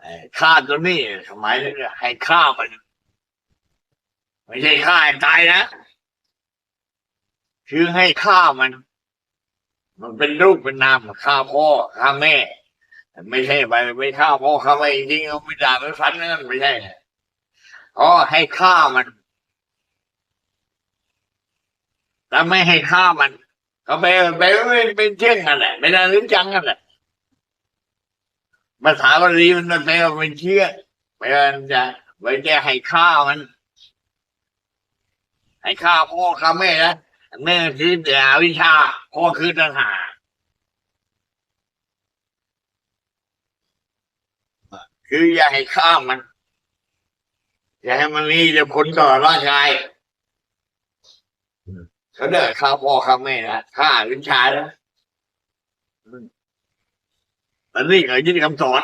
ไอ้ฆ่าตัวนี้สมัยนั้นให้ฆ่ามัน ไม่ใช่ฆ่าให้ตายนะคือให้ฆ่ามัน มันเป็นรูปเป็นนามฆ่าพ่อฆ่าแม่ ไม่ใช่ไปไม่ฆ่าพ่อฆ่าแม่จริงๆไม่ด่าไม่ฟันนั่นไม่ใช่อ๋อให้ฆ่ามันแต่ไม่ให้ฆ่ามัน ก็ไปไปเป็นเป็นเช่นกันแหละเป็นอะไรจังกันแหละ ภาษาบาลีมันแปลว่าเป็นเชื่อแปลว่าจะไว้จะให้ฆ่ามัน ให้ฆ่าพ่อฆ่าแม่นะแม่คือแต่วิชาพ่อคือตัณหาคืออย่าให้ฆ่ามัน อย่าให้มันมีจะผลต่อร่างกายเขาเดินฆ่าพ่อฆ่าแม่นะฆ่าวิชชานะ อันนี้ก็ยึดคำสอน